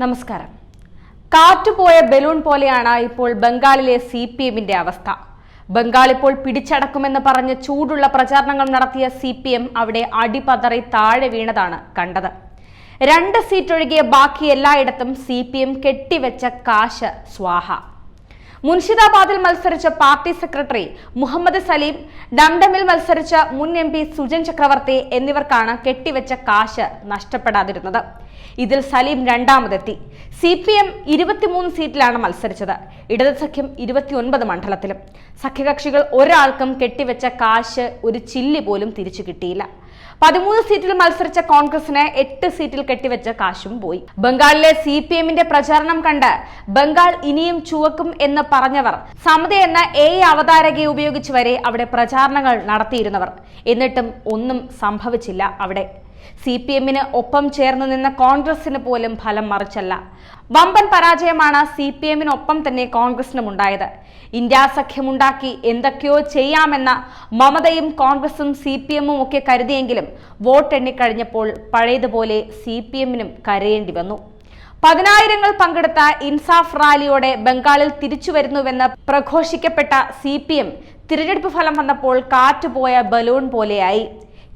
നമസ്കാരം. കാറ്റുപോയ ബലൂൺ പോലെയാണ് ഇപ്പോൾ ബംഗാളിലെ സി പി എമ്മിന്റെ അവസ്ഥ. ബംഗാൾ ഇപ്പോൾ പിടിച്ചടക്കുമെന്ന് പറഞ്ഞ് ചൂടുള്ള പ്രചാരണങ്ങൾ നടത്തിയ സി പി എം അവിടെ അടിപതറി താഴെ വീണതാണ് കണ്ടത്. രണ്ട് സീറ്റ് ഒഴികെ ബാക്കി എല്ലായിടത്തും സി പി എം കെട്ടിവെച്ച കാശ് സ്വാഹ. മുൻഷിദാബാദിൽ മത്സരിച്ച പാർട്ടി സെക്രട്ടറി മുഹമ്മദ് സലീം ഡംഡമിൽ മത്സരിച്ച മുൻ എം പി സുജൻ ചക്രവർത്തി എന്നിവർക്കാണ് കെട്ടിവെച്ച കാശ് നഷ്ടപ്പെടാതിരുന്നത്. ഇതിൽ സലീം രണ്ടാമതെത്തി. സി പി എം ഇരുപത്തിമൂന്ന് സീറ്റിലാണ് മത്സരിച്ചത്. ഇടത് സഖ്യം ഇരുപത്തിയൊൻപത് മണ്ഡലത്തിലും. സഖ്യകക്ഷികൾ ഒരാൾക്കും കെട്ടിവെച്ച കാശ് ഒരു ചില്ലി പോലും തിരിച്ചു കിട്ടിയില്ല. പതിമൂന്ന് സീറ്റിൽ മത്സരിച്ച കോൺഗ്രസിന് എട്ട് സീറ്റിൽ കെട്ടിവെച്ച കാശും പോയി. ബംഗാളിലെ സി പി എമ്മിന്റെ പ്രചാരണം കണ്ട് ബംഗാൾ ഇനിയും ചുവക്കും എന്ന് പറഞ്ഞവർ സമത എന്ന എ അവതാരകയെ ഉപയോഗിച്ച് വരെ അവിടെ പ്രചാരണങ്ങൾ നടത്തിയിരുന്നവർ. എന്നിട്ടും ഒന്നും സംഭവിച്ചില്ല അവിടെ. സി പി എമ്മിന് ഒപ്പം ചേർന്ന് നിന്ന കോൺഗ്രസിന് പോലും ഫലം മറിച്ചല്ല. വമ്പൻ പരാജയമാണ് സി പി എമ്മിനൊപ്പം തന്നെ കോൺഗ്രസിനും ഉണ്ടായത് ഇന്ത്യ സഖ്യമുണ്ടാക്കി എന്തൊക്കെയോ ചെയ്യാമെന്ന മമതയും കോൺഗ്രസും സി പി എമ്മും ഒക്കെ കരുതിയെങ്കിലും വോട്ട് എണ്ണിക്കഴിഞ്ഞപ്പോൾ പഴയതുപോലെ സി പി എമ്മിനും കരയേണ്ടി വന്നു. പതിനായിരങ്ങൾ പങ്കെടുത്ത ഇൻസാഫ് റാലിയോടെ ബംഗാളിൽ തിരിച്ചു വരുന്നുവെന്ന് പ്രഘോഷിക്കപ്പെട്ട സി പി എം തിരഞ്ഞെടുപ്പ് ഫലം വന്നപ്പോൾ കാറ്റുപോയ ബലൂൺ പോലെയായി.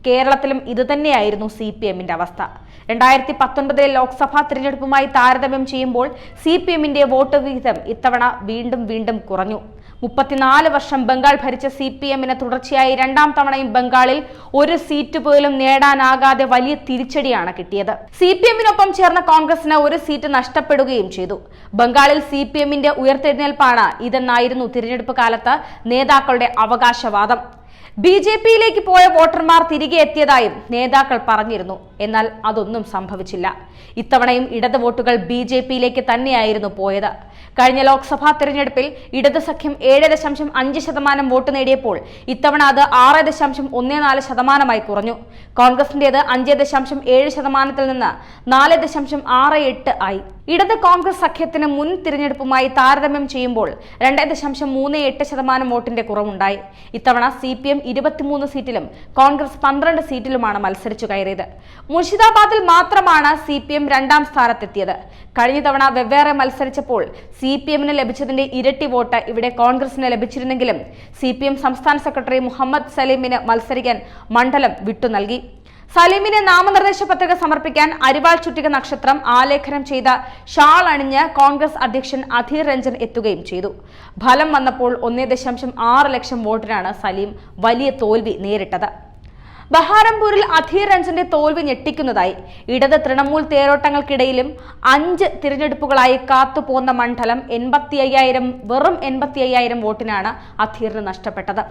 കേരളത്തിലും ഇതുതന്നെയായിരുന്നു സി പി എമ്മിന്റെ അവസ്ഥ. രണ്ടായിരത്തി പത്തൊൻപതിലെ ലോക്സഭാ തിരഞ്ഞെടുപ്പുമായി താരതമ്യം ചെയ്യുമ്പോൾ സി പി എമ്മിന്റെ വോട്ട് വിഹിതം ഇത്തവണ വീണ്ടും വീണ്ടും കുറഞ്ഞു. മുപ്പത്തിനാല് വർഷം ബംഗാൾ ഭരിച്ച സി പി എമ്മിന് തുടർച്ചയായി രണ്ടാം തവണയും ബംഗാളിൽ ഒരു സീറ്റ് പോലും നേടാനാകാതെ വലിയ തിരിച്ചടിയാണ് കിട്ടിയത്. സി പി എമ്മിനൊപ്പം ചേർന്ന കോൺഗ്രസിന് ഒരു സീറ്റ് നഷ്ടപ്പെടുകയും ചെയ്തു. ബംഗാളിൽ സി പി എമ്മിന്റെ ഉയർത്തെഴുന്നേൽപ്പാണ് ഇതെന്നായിരുന്നു തിരഞ്ഞെടുപ്പ് കാലത്ത് നേതാക്കളുടെ അവകാശവാദം. ബി ജെ പിയിലേക്ക് പോയ വോട്ടർമാർ തിരികെ എത്തിയതായും നേതാക്കൾ പറഞ്ഞിരുന്നു. എന്നാൽ അതൊന്നും സംഭവിച്ചില്ല. ഇത്തവണയും ഇടത് വോട്ടുകൾ ബി ജെ പിയിലേക്ക് തന്നെയായിരുന്നു പോയത്. കഴിഞ്ഞ ലോക്സഭാ തെരഞ്ഞെടുപ്പിൽ ഇടത് സഖ്യം ഏഴ് ദശാംശം അഞ്ച് ശതമാനം വോട്ട് നേടിയപ്പോൾ ഇത്തവണ അത് ആറ് ദശാംശം ഒന്ന് നാല് ശതമാനമായി കുറഞ്ഞു. കോൺഗ്രസിന്റേത് അഞ്ച് ദശാംശം ഏഴ് ശതമാനത്തിൽ നിന്ന് നാല് ദശാംശം ആറ് എട്ട് ആയി. ഇടത് കോൺഗ്രസ് സഖ്യത്തിന് മുൻ തിരഞ്ഞെടുപ്പുമായി താരതമ്യം ചെയ്യുമ്പോൾ രണ്ട് ദശാംശം മൂന്ന് എട്ട് ശതമാനം വോട്ടിന്റെ കുറവുണ്ടായി. ഇത്തവണ സി പി എം ഇരുപത്തിമൂന്ന് സീറ്റിലും കോൺഗ്രസ് പന്ത്രണ്ട് സീറ്റിലുമാണ് മത്സരിച്ചു കയറിയത്. മുർഷിദാബാദിൽ മാത്രമാണ് സി പി എം രണ്ടാം സ്ഥാനത്തെത്തിയത്. കഴിഞ്ഞ തവണ വെവ്വേറെ മത്സരിച്ചപ്പോൾ സി പി എമ്മിന് ലഭിച്ചതിന്റെ ഇരട്ടി വോട്ട് ഇവിടെ കോൺഗ്രസിന് ലഭിച്ചിരുന്നെങ്കിലും സി പി എം സംസ്ഥാന സെക്രട്ടറി മുഹമ്മദ് സലീമിന് മത്സരിക്കാൻ മണ്ഡലം വിട്ടു നൽകി. സലീമിന് നാമനിർദ്ദേശ പത്രിക സമർപ്പിക്കാൻ അരിവാൾ ചുറ്റിക നക്ഷത്രം ആലേഖനം ചെയ്ത ഷാൾ അണിഞ്ഞ് കോൺഗ്രസ് അധ്യക്ഷൻ അധീർ രഞ്ജൻ എത്തുകയും ചെയ്തു. ഫലം വന്നപ്പോൾ ഒന്നേ ദശാംശം ആറ് ലക്ഷം വോട്ടിനാണ് സലീം വലിയ തോൽവി നേരിട്ടത്. ബഹാരംപൂരിൽ അധീർ രഞ്ജന്റെ തോൽവി ഞെട്ടിക്കുന്നതായി. ഇടത് തൃണമൂൽ തേരോട്ടങ്ങൾക്കിടയിലും അഞ്ച് തിരഞ്ഞെടുപ്പുകളായി കാത്തുപോന്ന മണ്ഡലം എൺപത്തി അയ്യായിരം വെറും എൺപത്തി അയ്യായിരം വോട്ടിനാണ് അധീറിന് നഷ്ടപ്പെട്ടത്.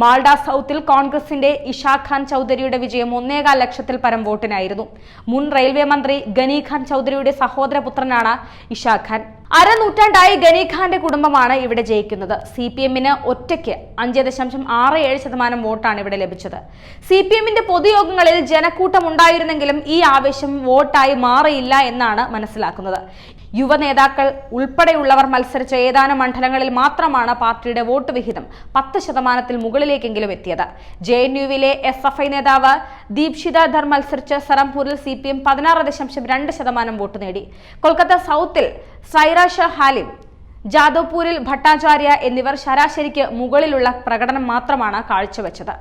മാൾഡ സൗത്തിൽ കോൺഗ്രസിന്റെ ഇഷാഖാൻ ചൗധരിയുടെ വിജയം ഒന്നേകാൽ ലക്ഷത്തിൽ പരം വോട്ടിനായിരുന്നു. മുൻ റെയിൽവേ മന്ത്രി ഖാൻ ചൗധരിയുടെ സഹോദരപുത്രനാണ് ഇഷാ ഖാൻ അരനൂറ്റാണ്ടായി ഗനി ഖാന്റെ കുടുംബമാണ് ഇവിടെ ജയിക്കുന്നത്. സി പി എമ്മിന് ഒറ്റയ്ക്ക് അഞ്ച് ദശാംശം ആറ് ഏഴ് ശതമാനം വോട്ടാണ് ഇവിടെ ലഭിച്ചത്. സി പി എമ്മിന്റെ പൊതുയോഗങ്ങളിൽ ജനക്കൂട്ടം ഉണ്ടായിരുന്നെങ്കിലും ഈ ആവേശം വോട്ടായി മാറിയില്ല എന്നാണ് മനസ്സിലാക്കുന്നത്. യുവ നേതാക്കൾ ഉൾപ്പെടെയുള്ളവർ മത്സരിച്ച ഏതാനും മണ്ഡലങ്ങളിൽ മാത്രമാണ് പാർട്ടിയുടെ വോട്ട് വിഹിതം പത്ത് ശതമാനത്തിൽ മുകളിലേക്കെങ്കിലും എത്തിയത്. ജെ എൻ യുവിലെ എസ് എഫ് ഐ നേതാവ് ദീപ്ഷിത ധർ മത്സരിച്ച സറംപൂരിൽ സി പി എം പതിനാറ് ദശാംശം രണ്ട് ശതമാനം വോട്ട് നേടി. കൊൽക്കത്ത സൗത്തിൽ സൈറ ഷാ ഹാലിം ജാദവ്പൂരിൽ ഭട്ടാചാര്യ എന്നിവർ ശരാശരിക്ക് മുകളിലുള്ള പ്രകടനം മാത്രമാണ് കാഴ്ചവെച്ചത്.